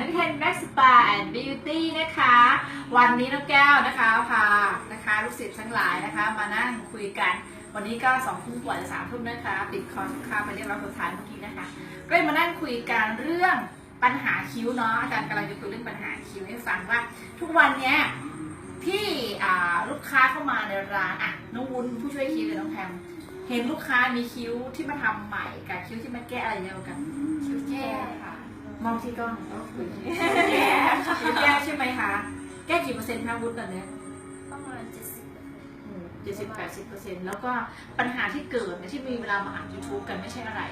นักเรียนแม็กซ์ปาแอนด์บิวตี้นะคะ วันนี้น้องแก้วนะคะพานะคะลูกศิษย์ทั้งหลายนะคะ มานั่งคุยกัน วันนี้ก็สองทุ่มกว่าจะสามทุ่มนะคะปิดคอร์สค่าไปเรียบร้อยสุดท้ายเมื่อกี้นะคะ ก็เลยมานั่งคุยกันเรื่องปัญหาคิ้วเนาะอาจารย์กำลังจะคุยเรื่องปัญหาคิ้วให้ฟังว่า ทุกวันเนี้ยที่ลูกค้าเข้ามาในร้านอะน้องวุ้นผู้ช่วยคิ้วกับน้องแพมเห็นลูกค้ามีคิ้วที่มาทำใหม่กับคิ้วที่มาแก้อะไรเดียอะกันคิ้วแก้ค่ะ มองที่กล้องก็คุยแก้ค่ะคิ้วแก้ใช่ไหมคะ แก้กี่เปอร์เซ็นต์คะวุ้นตอนเนี้ยประมาณเจ็ดสิบเจ็ดสิบแปดสิบเปอร์เซ็นต์แล้วก็ปัญหาที่เกิดเนี่ยที่มีเวลามาอ่านยูทูบกันไม่ใช่อะไร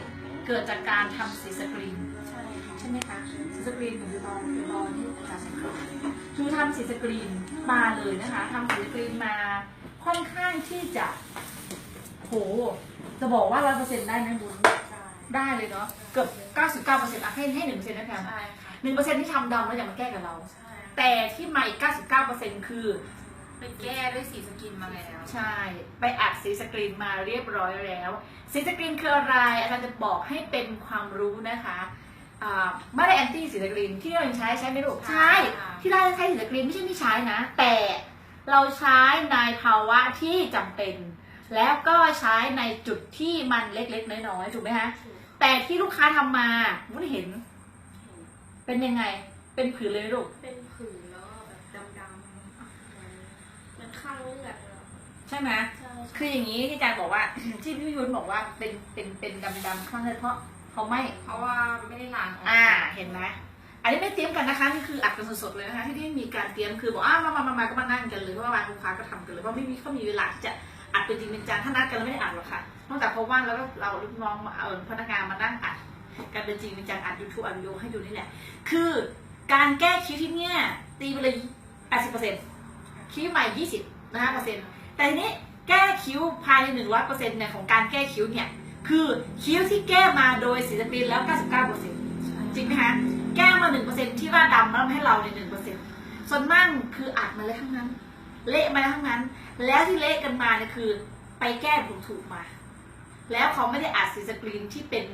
เกิดจากการทำสีสกรีนใช่ค่ะใช่ไหมคะสีสกรีนของยูบอลยูบอลที่อาจารย์สังเกตคือทำสีสกรีนมาเลยนะคะทำสีสกรีนมาค่อนข้างที่จะโหจะบอกว่าร้อยเปอร์เซ็นต์ได้ไหมบุญใช่ ได้เลยเนาะเกือบเก้าสิบเก้าเปอร์เซ็นต์ให้ให้หนึ่งเปอร์เซ็นต์นะแพมใช่ค่ะหนึ่งเปอร์เซ็นต์ที่ทำดำแล้วอยากมาแก้กับเรา ใช่แต่ที่ใหม่เก้าสิบเก้าเปอร์เซ็นต์คือ ไปแก้ด้วยสีสกินมาแล้วใช่ ไปอัดสีสกรีนมาเรียบร้อยแล้ว สีสกรีนคืออะไร อาจารย์จะบอกให้เป็นความรู้นะคะอ่าไม่ได้แอนตี้สีสกรีนที่เรายังใช้ใช้ไหมลูกใช่ที่เราใช้สีสกรีนไม่ใช่ไม่ใช้นะ แต่เราใช้ในภาวะที่จำเป็น แล้วก็ใช้ในจุดที่มันเล็กๆ น้อยๆ ถูกไหมคะ แต่ที่ลูกค้าทำมาวุ้นเห็น เป็นยังไง เป็นผืนเลยลูก เป็นผื่นแล้วก็แบบดำๆเหมือนเหมันข้างเลือดเลยอะใช่ไหมใช่คืออย่างนี้ที่อาจารย์บอกว่า ที่พี่ยุ้นบอกว่าเป็นเป็นเป็นดำๆข้างเลยเพราะเขาไม่ เพราะว่าไม่ได้ล้างออกอ่า เห็นไหมอันนี้ไม่เตรียมกันนะคะนี่คืออัดกันสดๆเลยนะคะที่ไม่มีการเตรียมคือบอกอ้าวมามามามาก็มานั่งกันเลยเพราะว่าลูกค้าก็ทำกันเลยเพราะไม่มีเขามีเวลาที่จะ อัดเป็นจริงเป็นจังถ้านัดกันแล้วไม่ได้อัดหรอกค่ะนอกจากเพราะว่างแล้วก็เราลูกน้องมาเออพนักงานมานั่งอัดกันเป็นจริงเป็นจังอัดยูทูบอัดวิดีโอให้ดูนี่แหละ คือการแก้คิ้วที่เนี่ยตีไปเลย80%คิ้วใหม่20นะคะเปอร์เซ็นต์แต่ทีนี้แก้คิ้วภายใน100%เนี่ยของการแก้คิ้วเนี่ยคือคิ้วที่แก้มาโดยศิลปินแล้ว99%จริงไหมคะแก้มาหนึ่งเปอร์เซ็นที่ว่าดำแล้วให้เราในหนึ่งเปอร์เซ็นส่วนมากคืออัดมาเลยทั้งนั้น เละมาทั้งนั้น แล้วที่เละกันมาเนี่ยคือ ไปแก้ถูกๆมา แล้วเขาไม่ได้อัดสีสกรีนที่เป็น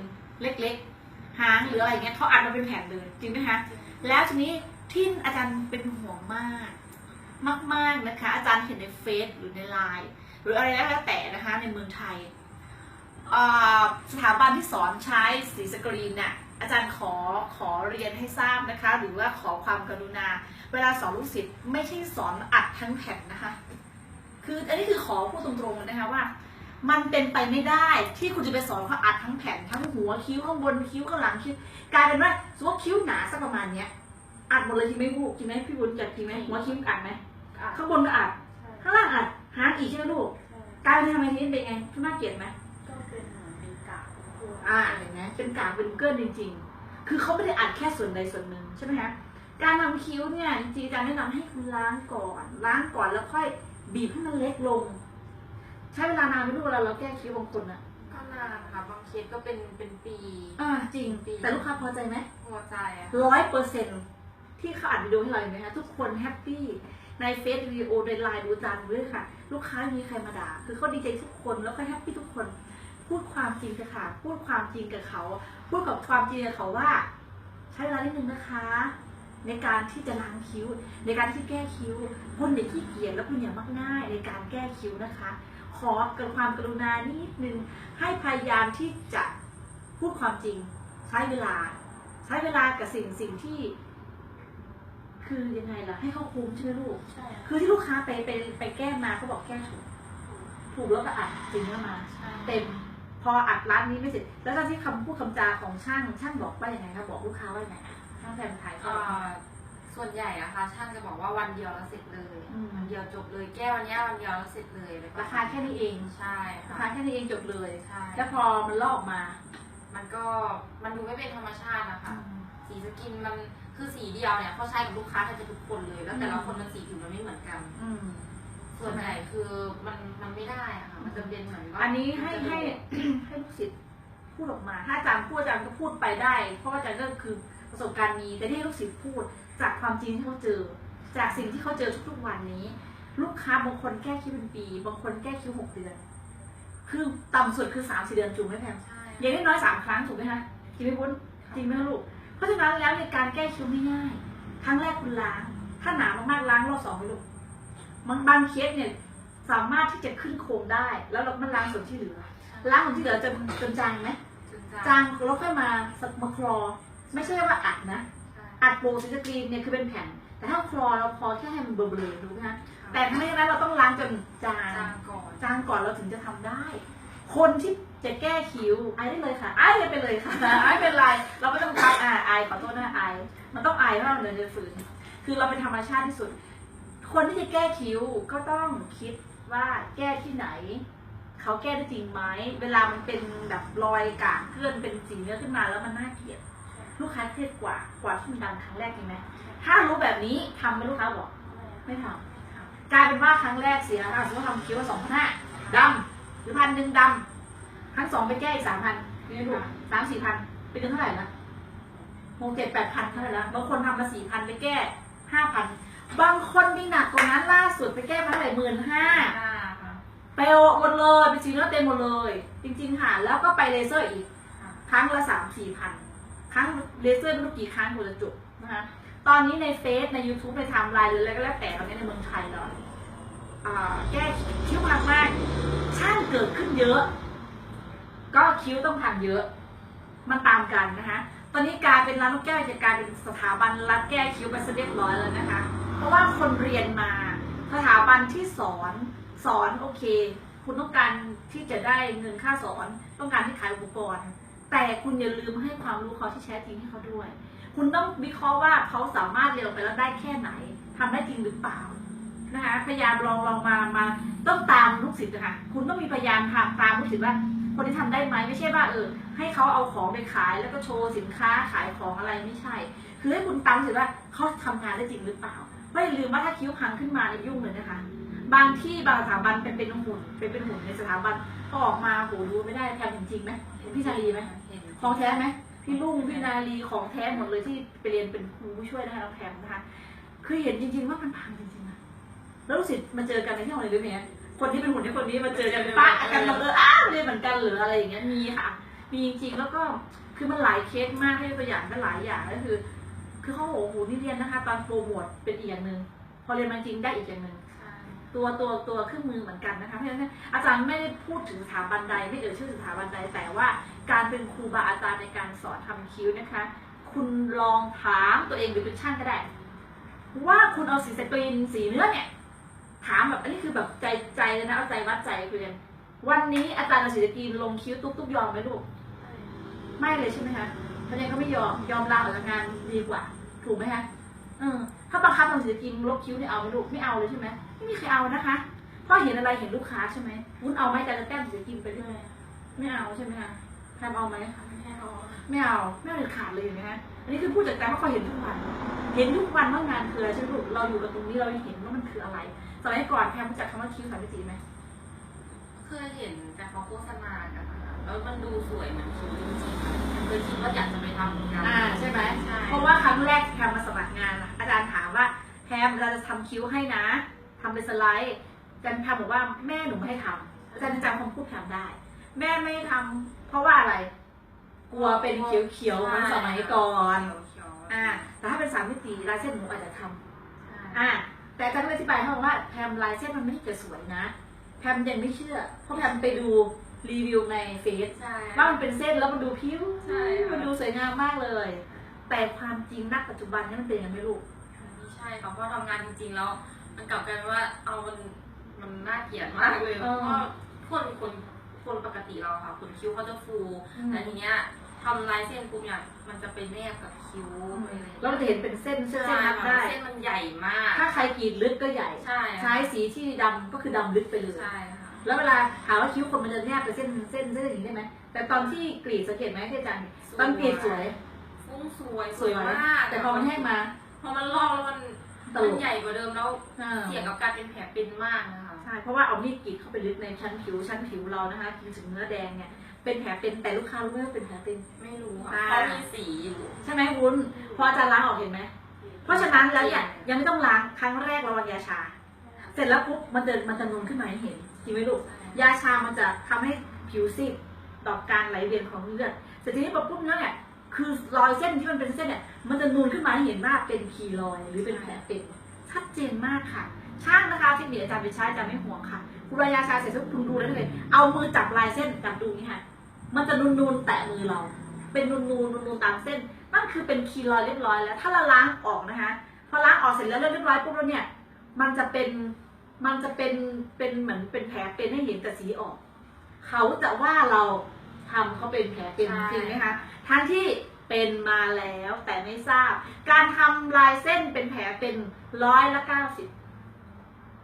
เล็กๆหางหรืออะไรเงี้ยเขาอัดมาเป็นแผ่นเลยจริงไหมคะแล้วทีนี้ที่อาจารย์เป็นห่วงมาก มากๆนะคะ อาจารย์เห็นในเฟซหรือในไลน์หรืออะไรก็แล้วแต่นะคะในเมืองไทยสถาบันที่สอนใช้สีสกรีนเนี่ย อาจารย์ขอขอเรียนให้ทราบนะคะ หรือว่าขอความกรุณา เวลาสอนลูกศิษย์ไม่ใช่สอนอัดทั้งแผ่นนะคะ คืออันนี้คือขอพูดตรงๆเลยนะคะว่า มันเป็นไปไม่ได้ที่คุณจะไปสอนเขาอัดทั้งแผ่นทั้งหัวคิ้วข้างบนคิ้วข้างหลังคิ้วกลายเป็นว่าสมมติว่าคิ้วหนาสักประมาณเนี้ยอัดหมดเลยจริงไหมลูกจริงไหมพี่บุญจัดจริงไหมหัวคิ้วอัดไหมอะข้างบนก็อัดใช่ข้างล่างอัดหางอีกใช่ไหมลูกใช่กลายเป็นทำไมทีนี้เป็นไงทุน่าเกลียดไหม ก็เป็นเหมือนเป็นกากข องพวกอ่าเห็นไหมเป็นกากเป็นเกินจริง ๆ คือเขาไม่ได้อัดแค่ส่วนใดส่วนหนึ่งใช่ไหมคะการทำคิ้วเนี่ยจริงๆอาจารย์แนะนำให้คุณล้างก่อน ล้างก่อนแล้วค่อยบีบให้มันเล็กลง ใช้เวลานานไหมลูกเวลาเราแก้คิ้วบางคนอะก็นานค่ะบางเคสก็เป็นเป็นปี อ่าจริงแต่ลูกค้าพอใจไหมพอใจอะร้อยเปอร์เซ็นที่เขาอัดวิดีโอให้เราเห็นไหมคะทุกคนแฮปปี้ในเฟซวิดีโอในไลน์ดูจันด้วยค่ะ ลูกค้าไม่มีใครมาด่าคือเขาดีใจทุกคนแล้วก็แฮปปี้ทุกคน พูดความจริงเถอะค่ะ พูดความจริงกับเขา พูดกับความจริงกับเขาว่า ใช้เวลานิดนึงนะคะ ในการที่จะล้างคิ้ว ในการที่แก้คิ้วคุณอย่าขี้เกียจและคุณอย่ามักง่ายในการแก้คิ้วนะคะ ขอเกิดความกรุณานิดนึงให้พยายามที่จะพูดความจริง ใช้เวลา ใช้เวลากับสิ่งสิ่งที่คือยังไงล่ะให้เขาคุ้มใช่ไหมลูก ใช่ คือที่ลูกค้าไปไปไปแก้มาเขาบอกแก้ถูก ถูกแล้วก็อัดจริงแล้วมาใช่เต็มพ ออัดร้านนี้ไม่เสร็จ แล้วตอนที่คำพูดคำจาของช่างช่างบอกว่ายังไงคะบอกลูกค้าว่ายังไงช่างแฟนถ่ายเขาอ่าส่วนใหญ่อะค่ะช่างจะบอกว่าวันเดียวแล้วเสร็จเลยอืมวันเดียวจบเลยแก้วันเนี้ยวันเดียวแล้วเสร็จเลยแล้วก็ราคาแค่นี้เองใช่ราค่ะคาแค่นี้เองจบเลยใช่แล้วพอมันลอกออกมามันก็มันดูไม่เป็นธรรมชาตินะคะ สีสกินมันคือสีเดียวเนี่ยเขาใช้กับลูกค้าแทบจะทุกคนเลย แล้วแต่ละคนมันสีผิวมันไม่เหมือนกัน อืม ส่วนใหญ่คือมันมันไม่ได้อะค่ะมันจะเป็นเหมือนว่าอันนี้ให้ให้ ให้ลูกศิษย์พูดออกมา ถ้าอาจารย์พูดอาจารย์ก็พูดไปได้ เพราะว่าอาจารย์ก็คือประสบการณ์มีแต่ที่ให้ลูกศิษย์พูดจากความจริงที่เขาเจอ จากสิ่งที่เขาเจอทุกๆวันนี้ ลูกค้าบางคนแก้คิ้วเป็นปีบางคนแก้คิ้วหกเดือน คือต่ำสุดคือสามสี่เดือนจูงไหมแพมใช่อย่างน้อยๆสามครั้งถูกไหมคะจริงไหมวุ้นจริงไหมคะลูก เพราะฉะนั้นแล้วในการแก้คิ้วไม่ง่ายครั้งแรกคุณล้าง ถ้าหนามากๆล้างรอบสองไปลูก บางบางเคสเนี่ยสามารถที่จะขึ้นโครงได้ แล้วเราก็มาล้างส่วนที่เหลือล้างส่วนที่เหลือจนจนจางไหมจางแล้วค่อยมาสักมาคลอ ไม่ใช่ว่าอัดนะ อัดโปรซีสกรีนเนี่ยคือเป็นแผ่น แต่ถ้าคลอเราคลอแค่ให้มันเบลอๆรู้ไหมคะแต่ทั้งนี้นั้นเราต้องล้างจนจางจางก่อนจางก่อนเราถึงจะทำได้ คนที่จะแก้คิ้วไอได้เลยค่ะไอายไปเลยค่ะไอายเป็นไร เราไม่ต้องทำอ่าไอายขอโทษนะไอายมันต้องไอายเพราะเราเดินจะฝืนคือเราเป็นธรรมชาติที่สุด คนที่จะแก้คิ้วก็ต้องคิดว่าแก้ที่ไหน เขาแก้ได้จริงไหมเวลามันเป็นแบบรอยกากเกลื่อนเป็นสีเนื้อขึ้นมาแล้วมันน่าเกลียดลูกค้าเครียดกว่ากว่าที่มันดังครั้งแรกจริงไหมถ้ารู้แบบนี้ทำไหมลูกค้าบอกไม่ทำกลายเป็นว่าครั้งแรกเสียค่ะสมมติทำคิ้วสองพันห้าดำหรือพันหนึ่งดำครั้งสองไปแก้อีกสามพันนี่ลูกสามสี่พันเป็นเงินเท่าไหร่นะหกเจ็ดแปดพันเท่าไหร่ละบางคนทำมาสี่พันไปแก้ห้าพัน บางคนมีหนักกว่านั้นล่าสุดไปแก้มาเท่าไหร่หมื่นห้าห้าค่ะเปลวหมดเลยเป็นสีเนื้อเต็มหมดเลย จริงๆค่ะแล้วก็ไปเลเซอร์อีก ครั้งละสามสี่พันครั้งเลเซอร์ไม่รู้กี่ครั้งกว่าจะจบนะคะตอนนี้ในเฟซใน YouTube ในไทม์ไลน์หรืออะไรก็แล้วแต่ตอนนี้ในเมืองไทยแล้วอ่าแก้คิ้วมากมากๆช่างเกิดขึ้นเยอะ ก็คิ้วต้องทำเยอะ มันตามกันนะคะ ตอนนี้กลายเป็นร้านลูกแก้วจะกลายเป็นสถาบันร้านแก้คิ้วไปซะเรียบร้อยแล้วนะคะ เพราะว่าคนเรียนมาสถาบันที่สอนสอนโอเค คุณต้องการที่จะได้เงินค่าสอนต้องการที่ขายอุปกรณ์ แต่คุณอย่าลืมให้ความรู้เขาที่แท้จริงให้เขาด้วย คุณต้องวิเคราะห์ว่าเขาสามารถเรียนลงไปแล้วได้แค่ไหนทำได้จริงหรือเปล่านะคะพยายามลองลองมามาต้องตามลูกศิษย์นะคะคุณต้องมีพยายามทำตามลูกศิษย์ว่าคนที่ทำได้ไหมไม่ใช่ว่าเออให้เขาเอาของไปขายแล้วก็โชว์สินค้าขายของอะไรไม่ใช่ คือให้คุณตามลูกศิษย์ว่าเขาทำงานได้จริงหรือเปล่า ไม่ลืมว่าถ้าคิ้วพังขึ้นมาในยยุ่งเลยนะคะ บางที่บางสถาบันเป็นเป็นหุ่นเป็นเป็นหุ่นในสถาบันพอออกมาโหดูไม่ได้แทนจริงไหมเห็นพี่ชาลีไหมของแท้ไหมพี่ลุงพี่นาลีของแท้หมดเลยที่ไปเรียนเป็นครูผู้ช่วยนะคะน้องแพมนะคะคือเห็นจริง ๆ ว่ามันพังจริงๆนะแล้วลูกศิษย์มาเจอกันในที่ห้องเรียนด้วยไหมคนที่เป็นหุ่นที่คนนี้มาเจอกันปะกันมาเอออ้าวเรียนเหมือนกันหรืออะไรอย่างเงี้ยมีค่ะมีจริงๆแล้วก็คือมันหลายเคสมากให้ตัวอย่างมันหลายอย่างก็คือ คือเขาบอกโอ้โหนี่เรียนนะคะ ตอนโปรโมทเป็นอีกอย่างหนึ่งพอเรียนมาจริงได้อีกอย่างหนึ่งใช่ตัวตัวตัวเครื่องมือเหมือนกันนะคะเพราะฉะนั้นอาจารย์ไม่ได้พูดถึงสถาบันใดไม่เอ่ยชื่อสถาบันใดแต่ว่าการเป็นครูบาอาจารย์ในการสอนทำคิ้วนะคะ คุณลองถามตัวเองหรือเป็นช่างก็ได้ ว่าคุณเอาสีสกรีนสีเนื้อเนี่ย ถามแบบอันนี้คือแบบใจใจเลยนะเอาใจวัดใจคุยกันวันนี้อาจารย์เอาสีสกรีนลงคิ้วตุ๊กตุ๊กยอมไหมลูกไม่เลยใช่ไหมคะ เพราะฉะนั้นก็ไม่ยอมยอมลาออกจากงานดีกว่า ถูกไหมคะเออถ้าบังคับทำศิลปินลบคิ้วเนี่ยเอาไหมลูกไม่เอาเลยใช่ไหมไม่มีใครเอานะคะเพราะเห็นอะไรเห็นลูกค้าใช่ไหมวุ้นเอาไหมแต่จะแต้มศิลปินไปเรื่อยไม่เอาใช่ไหมคะทำเอาไหมไม่ให้เอาไม่เอาไม่เอาเด็ดขาดเลยเห็นไหมคะอันนี้คือผู้จัดการเพราะเขาเห็นทุกวัน เห็นทุกวันว่างานคืออะไรใช่ไหมลูกเราอยู่กับตรงนี้เรายังเห็นว่ามันคืออะไรสมัยก่อนแพมรู้จักคำว่าคิ้วสามมิติไหมเคยเห็นแต่เขาโฆษณากันนะคะแล้วมันดูสวยเหมือนคิ้วจริงๆค่ะ เคยคิดว่าอยากจะไปทำเหมือนกัน อ่าใช่ไหมใช่ เพราะว่าครั้งแรกแพมมาสมัครงานอะอาจารย์ถามว่าแพมเราจะทำคิ้วให้นะทำเป็นสไลด์อาจารย์แพมบอกว่าแม่หนูไม่ให้ทำอาจารย์จำคำพูดแพมได้ แม่ไม่ให้ทำเพราะว่าอะไร กลัวเป็นเขียวๆเหมันสมัยก่อน เขียวๆอ่าแต่ถ้าเป็นสามมิติลายเส้นหนูอาจจะทำใช่อ่าแต่อาจารย์ก็อธิบายให้ฟังว่าแพมลายเส้นมันไม่ได้จะสวยนะ แพมยังไม่เชื่อ เพราะแพมไปดู รีวิวในเฟซใช่ว่ามันเป็นเส้นแล้วมันดูพิ้วใช่ค่ะมันดูสวยงามมากเลย แต่ความจริงนักปัจจุบันเนี่ยมันเป็นยังไงไม่รู้ไม่ใช่ค่ะเพราะทำงานจริงๆแล้วมันกลับกลายเป็นว่าเอามันมันน่าเกลียดมากเลยเอเพอราะคนคนคนปกติเราค่ะขนคิ้วเขาจะฟูอืมแต่ทีเนี้ยทำลายเส้นปุ๊บเนี่ยมันจะไปแนบกับคิ้วอะไรอย่างเงี้ยแล้วเราจะเห็นเป็นเส้นเส้นใช่นับค่ะได้เส้นมันใหญ่มาก ถ้าใครกรีดลึกก็ใหญ่ ใช่ใช้สีที่ดำก็คือดำลึกไปเลยใช่ค่ะ แล้วเวลาถามว่าคิ้วคนมันจะแนบไปเส้นเส้นเส้นอย่างนี้ได้ไหมแต่ตอนที่กรีดสังเกตไหมที่อาจารย์ตอนกรีดสวย ฟุ้งสวยสวยมากแต่พอมันแห้งมา พอมันลอกแล้วมันตมันลกใหญ่กว่าเดิมแล้วอ่าเสี่ยงกับการเป็นแผลเป็นมากนะคะใช่เพราะว่าเอามีดกรีดเข้าไปลึกในชั้นผิวชั้นผิวเรานะคะกินถึงเนื้อแดงเนี่ยเป็นแผลเป็นแต่ลูกค้ารู้ไหมว่าเป็นแผลเป็นไม่รู้ค่ะอ่าเพราะมีสีอยู่ใช่ไหมวุ้นพออาจารย์ล้างออกเห็นไหมเพราะฉะนั้นแล้วเนี่ยยังไม่ต้องล้างครั้งแรกเราวางยาชา เสร็จแล้วปุ๊บมันจะมันจะนูนขึ้นมาให้เห็นจ ริงไหมลูก ยาชามันจะทำให้ผิวซีดต่อการไหลเวียนของเลือดเสร็จทีนี้พอปุ๊บแล้วเนี่ยคือรอยเส้นที่มันเป็นเส้นเนี่ย มันจะนูนขึ้นมาให้เห็นว่าเป็นคีรอยหรือเป็นแผลเป็นชัดเจนมากค่ะ ช่างนะคะเทคนิคอาจารย์ไปใช้อาจารย์ไม่ห่วงค่ะคุณรายาชาเสร็จปุ๊บคุณดูได้เลยเอามือจับลายเส้นจับดูนี่ค่ะ มันจะนูนๆแตะมือเรา เป็นนูนๆนูนๆตามเส้น นั่นคือเป็นคีรอยเรียบร้อยแล้ว ถ้าเราล้างออกนะคะ พอล้างออกเสร็จแล้วเรียบร้อยปุ๊บแล้วเนี่ย มันจะเป็น มันจะเป็นเป็นเหมือนเป็นแผลเป็นให้เห็นแต่สีออก เขาจะว่าเราทำเขาเป็นแผลเป็นใช่จริงไหมคะทั้งที่เป็นมาแล้วแต่ไม่ทราบ การทำลายเส้นเป็นแผลเป็นร้อยละเก้าสิบ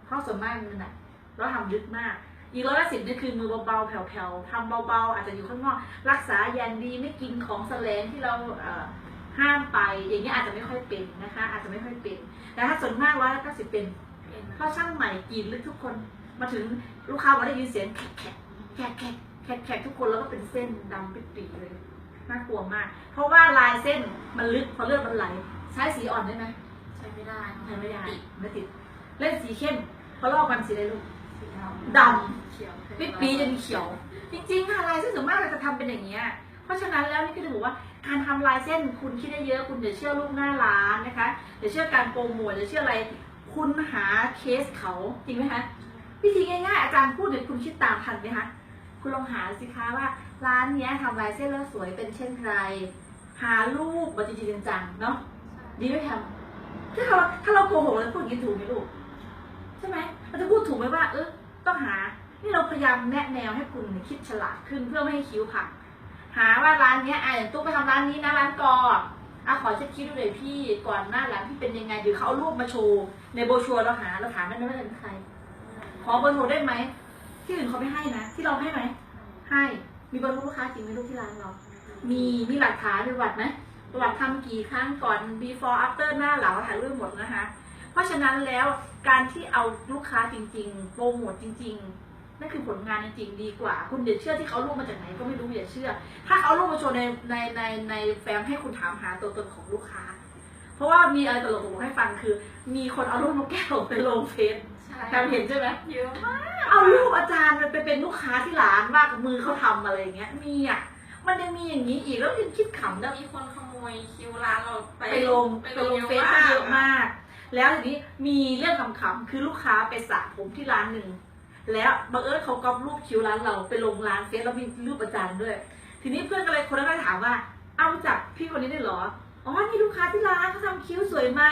เพราะส่วนมากมือหนักเราทำลึกมากอีกร้อยละสิบนี่คือมือเบาๆแผ่วๆทำเบาๆ อาจจะอยู่ข้างนอก รักษาอย่างดีไม่กินของแสลงที่เราเอ่อห้ามไป อย่างเงี้ยอาจจะไม่ค่อยเป็นนะคะ อาจจะไม่ค่อยเป็นแต่ถ้าส่วนมากร้อยละเก้าสิบเป็นเป็นเพราะช่างใหม่กรีดลึกทุกคน มาถึงลูกค้ามาได้ยินเสียงแขกแขกแขกแขกแขกแขกทุกคนแล้วก็เป็นเส้นดำปิดปีเลยน่ากลัวมาก เพราะว่าลายเส้นมันลึกพอเลือดมันไหล ใช้สีอ่อนได้ไหมใช้ไม่ได้ใช้ไม่ได้ติดไม่ติดเล่นสีเข้มพอลอกกันสีอะไรลูกสีดดำเขียวปิดปีจนเขียว จริงๆค่ะลายเส้นส่วนมากเราจะทำเป็นอย่างเงี้ยเพราะฉะนั้นแล้วนี่ก็จะบอกว่าการทำลายเส้นคุณคิดได้เยอะคุณอย่าเชื่อลูกหน้าร้านนะคะอย่าเชื่อการโปรโมทอย่าเชื่ออะไร คุณหาเคสเขาจริงไหมคะวิธีง่ายๆอาจารย์พูดเดี๋ยวคุณคิดตามทันไหมคะคุณลองหาสิคะว่า ร้านนี้ทำลายเส้นแล้วสวยเป็นเช่นไร หารูปบัจริงๆจังๆเนาะดีไหม่ทำถ้าเราถ้าเราโกหกแล้วพูดอย่างนี้ถูกไหมลูกใช่ไหมเราจะพูดถูกไหมว่า เออต้องหานี่เราพยายามแนะแนวให้คุณคิดฉลาดขึ้นเพื่อไม่ให้คิ้วพังหาว่าร้านเนี้ยอะอย่างตุ๊กไปทำร้านนี้นะร้านกออะขอเช็คคิ้วดูหน่อยพี่ก่อนหน้าร้านพี่เป็นยังไงหรือเขาเอารูปมาโชว์ ในโบชัวเราหาเราถามได้ไหมว่าเป็นใคร ขอเบอร์โทรได้ไหม ที่อื่นเขาไม่ให้นะ ที่เราให้ไหม ให้ มีเบอร์โทรลูกค้าจริงไหมลูกที่ร้านเรา มีมีหลักฐานประวัติไหมประวัติทำกี่ครั้งก่อน before after หน้าหลังเราถ่ายรูปหมดนะคะ เพราะฉะนั้นแล้วการที่เอาลูกค้าจริง ๆ โปรโมทจริง ๆ นั่นคือผลงานจริงๆดีกว่า คุณอย่าเชื่อที่เขาเอารูปมาจากไหนก็ไม่รู้อย่าเชื่อ ถ้าเขาเอารูปมาโชว์ในในในในแฟ้มให้คุณถามหาตัวตนของลูกค้า เพราะว่ามีอะไรตลกๆให้ฟังคือ มีคนเอารูปนกแก้วไปลงเฟซใช่แทมเห็นใช่ไหมเยอะมาก เอารูปอาจารย์มันไปเป็นลูกค้าที่ร้านมากมือเขาทำอะไรอย่างเงี้ย มีอะ มันยังมีอย่างนี้อีกแล้วยังคิดขำนะมีคนขโมยคิวร้านเราไปไปลงไปลงเฟซก็เยอะมาก แล้วทีนี้มีเรื่องขำๆคือลูกค้าไปสระผมที่ร้านหนึ่งแล้วบังเอิญเขาก๊อปรูปคิวร้านเราไปลงร้านเฟซแล้วมีรูปอาจารย์ด้วย ทีนี้เพื่อนก็เลยคนนั้นก็ถามว่า เอารู้จักพี่คนนี้ได้เหรอ อ๋อนี่ลูกค้าที่ร้านเขาทำคิ้วสวยไหม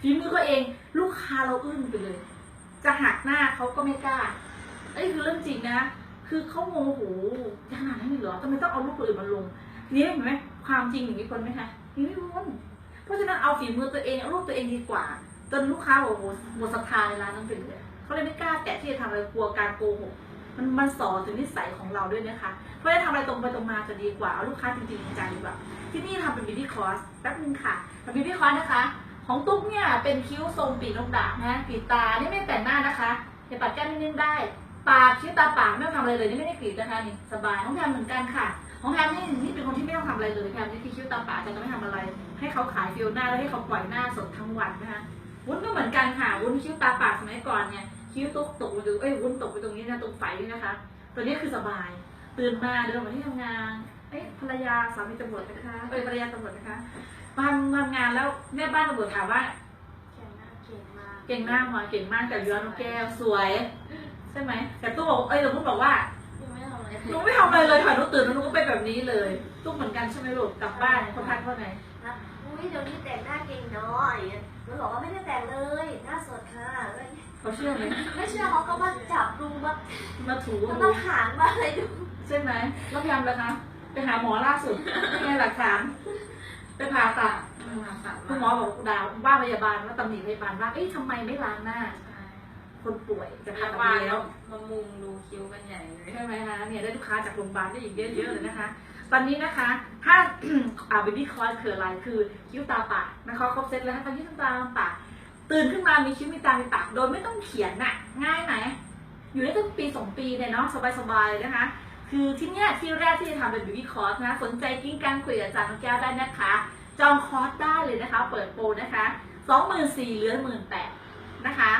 ฝีมือเขาเอง ลูกค้าเราอึ้งไปเลย จะหักหน้าเขาก็ไม่กล้าไอ้คือเรื่องจริงนะ คือเขาโมโหขนาดนั้นเลยเหรอทำไมต้องเอารูปคนอื่นมาลง นี้เห็นไหมความจริงอย่างนี้คนไหมคะมีไม่พ้นเพราะฉะนั้นเอาฝีมือตัวเองเอารูปตัวเองดีกว่า จนลูกค้าบอกโอ้โหหมดศรัทธาในร้านนั้นไปเลยเขาเลยไม่กล้าแตะที่จะทำอะไรกลัวการโกหก มันมันสอนถึงนิสัยของเราด้วยนะคะ เพราะฉะนั้ทำอะไรตรงไปตรงมาจะดีกว่า เอาลูกค้าจริงๆจังๆดีกว่า ที่นี่ทำเป็นบิวตี้คอร์สแป๊บนึงค่ะทำบิวตี้คอร์สนะคะ ของตุ๊กเนี่ยเป็นคิ้วทรงปีกนกดาบนะปีกตา นี่ไม่แต่งหน้านะคะจะปัดแก้มนิดๆได้ ปากคิ้วตาปากไม่ต้องทำอะไรเลยนี่ไม่ได้กรีดนะคะนี่สบายน้องแพมเหมือนกันค่ะน้องแพมนี่นี่เป็นคนที่ไม่ต้องทำอะไรเลยแพมนี่คือคิ้วตาปากจะไม่ทำอะไร ให้เขาขายฟิลหน้าแล้วให้เขาปล่อยหน้าสดทั้งวันนะคะวุ้นก็เหมือนกันค่ะวุ้นคิ้วตาปากสมัยก่อนเนี่ย คิ้วตุ๊กตกไปดูเอ้ยวุ้นตกไปตรงนี้นะตรงไฟนี่นะคะ ตัวนี้คือสบาย ตื่นมาเดินมาที่ทำงานเอ้ยภรรยาสามีตำรวจนะคะเอ้ยภรรยาตำรวจนะคะมาทำทำงานแล้วแม่บ้านตำรวจถามว่าเก่งมากเก่งมากเก่งมากหมอเก่งมากแต่ย้อนนกแก้วสวย ใช่ไหมแต่ตู้บอกเอ้ยเราพูดบอกว่ายังไม่ทำอะไรหนูไม่ทำอะไรเลยค่ะหนูตื่นแล้วหนูก็เป็นแบบนี้เลยตู้เหมือนกันใช่ไหมลูกกลับบ้านเขาทักว่าไงนะอุ้ยเดี๋ยวนี้แต่งหน้าเก่งเนาะอย่างเงี้ยหนูบอกว่าไม่ได้แต่งเลยหน้าสดค่ะ เอ้ยเขาเชื่อไหมไม่เชื่อเขาก็มาจับดูมามาถูมาดูถามมาอะไรดูใช่ไหมแล้วพยายามเลยคะไปหาหมอล่าสุดนี่ไงหลักฐานไปผ่าตัดมาสั่งคุณหมอบอกด่าว่าพยาบาลว่าตำหนิพยาบาลว่าเอ้ยทำไมไม่ล้างหน้า คนป่วยจะพผ่ายาตัดบาลแล้วมามุงดูคิ้วกันใหญ่เลยใช่ไหมคะเนี่ยได้ลูกค้าจากโรงพยาบาลได้อีกเยอะๆเลยนะคะ ตอนนี้นะคะถ้าอ่าเบบี้คอร์คืออะไรคือคิ้วตาปากนะคะครบเซตแล้วนะคะคิ้วตาปาก ตื่นขึ้นมามีคิ้วมีตามีปากโดยไม่ต้องเขียนน่ะ ง่ายไหมอยู่ได้ตั้งปีสองปีเนี่ยเนาะสบายๆเลยนะคะ คือที่เนี้ยที่แรกที่จะทำเป็น beauty course นะ สนใจกิ้งกางคุยกับอาจารย์นกแก้วได้นะคะ จองคอร์สได้เลยนะคะ เปิดโปรนะคะสองหมื่นสี่เหลือหมื่นแปดนะคะ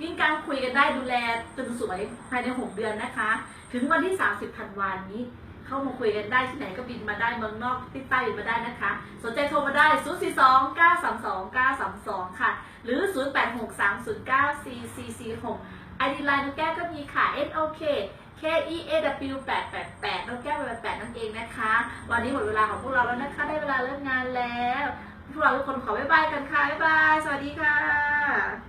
กิ้งกางคุยกันได้ดูแลจนสวยภายในหกเดือนนะคะ ถึงวันที่30ธันวานี้ เข้ามาคุยกันได้ที่ไหนก็บินมาได้เมืองนอกที่ใต้บินมาได้นะคะ สนใจโทรมาได้ 0 4 2 9 3 2 9 3 2 ค่ะ หรือ 0 8 6 3 0 9 4 4 4 6ไอดีไลน์น้องแก้วก็มีค่ะ N O K K E A W 8 8 8น้องแก้ว8 8นั่นเองนะคะ วันนี้หมดเวลาของพวกเราแล้วนะคะ ได้เวลาเลิกงานแล้ว พวกเราทุกคนขอบ๊ายบายกันค่ะบ๊ายบาย สวัสดีค่ะ